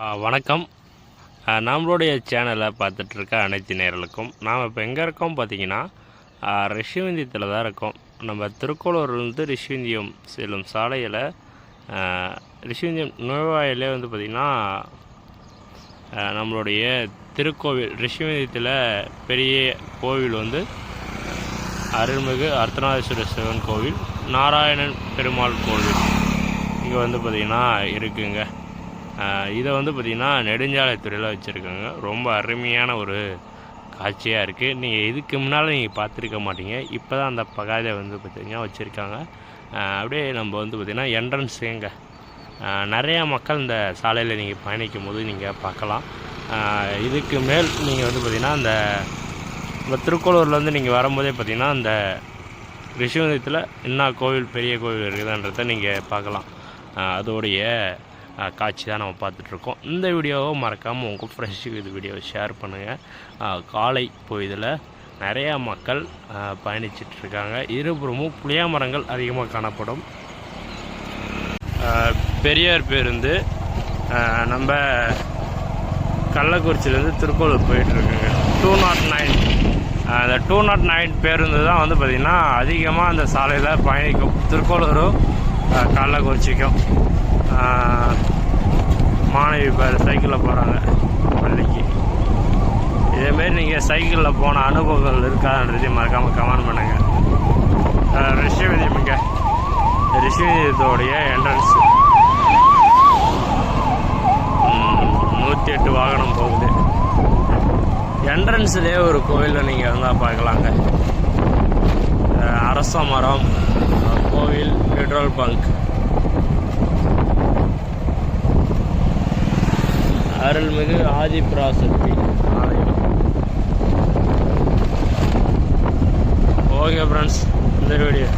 வணக்கம். நம்மளுடைய சேனலை பார்த்துட்ருக்க அனைத்து நேர்களுக்கும். நாம் இப்போ எங்கே இருக்கோம் பார்த்தீங்கன்னா ரிஷிவந்தியத்தில் தான் இருக்கோம். நம்ம திருக்கோளூர்லேருந்து ரிஷிவந்தியம் செல்லும் சாலையில் ரிஷிவந்தியம் நுழைவாயிலே வந்து பார்த்திங்கன்னா நம்மளுடைய திருக்கோவில் ரிஷிவந்தியத்தில் பெரிய கோவில் வந்து அருள்மிகு அர்த்தநாதீஸ்வரர் சிவன் கோவில் நாராயணன் பெருமாள் கோவில் இங்கே வந்து பார்த்திங்கன்னா இருக்குங்க. இதை வந்து பார்த்திங்கன்னா நெடுஞ்சாலைத்துறையில் வச்சுருக்காங்க. ரொம்ப அருமையான ஒரு காட்சியாக இருக்குது நீங்கள் இதுக்கு முன்னால் நீங்கள் பார்த்துருக்க மாட்டீங்க. இப்போ தான் அந்த பகாதை வந்து பார்த்திங்கன்னா வச்சுருக்காங்க. அப்படியே நம்ம வந்து பார்த்திங்கன்னா என்ட்ரன்ஸ் எங்கே நிறையா மக்கள் இந்த சாலையில் நீங்கள் பயணிக்கும் போது நீங்கள் பார்க்கலாம். இதுக்கு மேல் நீங்கள் வந்து பார்த்திங்கன்னா அந்த நம்ம திருக்கோளூர்லேருந்து நீங்கள் வரும்போதே பார்த்தீங்கன்னா அந்த ரிஷிவந்தத்தில் என்ன கோவில் பெரிய கோவில் இருக்குதுன்றதை நீங்கள் பார்க்கலாம். அதோடைய காட்சி தான் நம்ம பார்த்துட்ருக்கோம். இந்த வீடியோவை மறக்காமல் உங்கள் ஃப்ரெஷ்ஷுக்கு இது வீடியோவை ஷேர் பண்ணுங்கள் காலை பொய்தில் நிறையா மக்கள் பயணிச்சிட்ருக்காங்க. இருபுறமும் புளிய மரங்கள் அதிகமாக காணப்படும். பெரியார் பேருந்து நம்ம கள்ளக்குறிச்சியிலேருந்து திருக்கோளூர் போயிட்டுருக்குங்க டூ நாட் நைன் அந்த டூ நாட் நைன் பேருந்து தான் வந்து பார்த்திங்கன்னா அதிகமாக அந்த சாலையில் பயணிக்கும். திருக்கோளூரும் கள்ளக்குறிச்சிக்கும். மாணவி பேர் சைக்கிளில் போகிறாங்க பள்ளிக்கு. இதேமாரி நீங்கள் சைக்கிளில் போன அனுபவங்கள் இருக்கான்றதையும் மறக்காமல் கமெண்ட் பண்ணுங்கள் ரிஷிவதியமுங்க ரிஷிவதியத்தோடைய என்ட்ரன்ஸ் நூற்றி எட்டு வாகனம் போகுது. என்ட்ரன்ஸ்லேயே ஒரு கோவிலில் நீங்கள் இருந்தால் பார்க்கலாங்க. அரச மரம் கோவில் பெட்ரோல் பங்க். அருள்மிகு ஆதிபராசக்தி ஆலயம் ஓகே ஃப்ரெண்ட்ஸ் இந்த வீடியோ.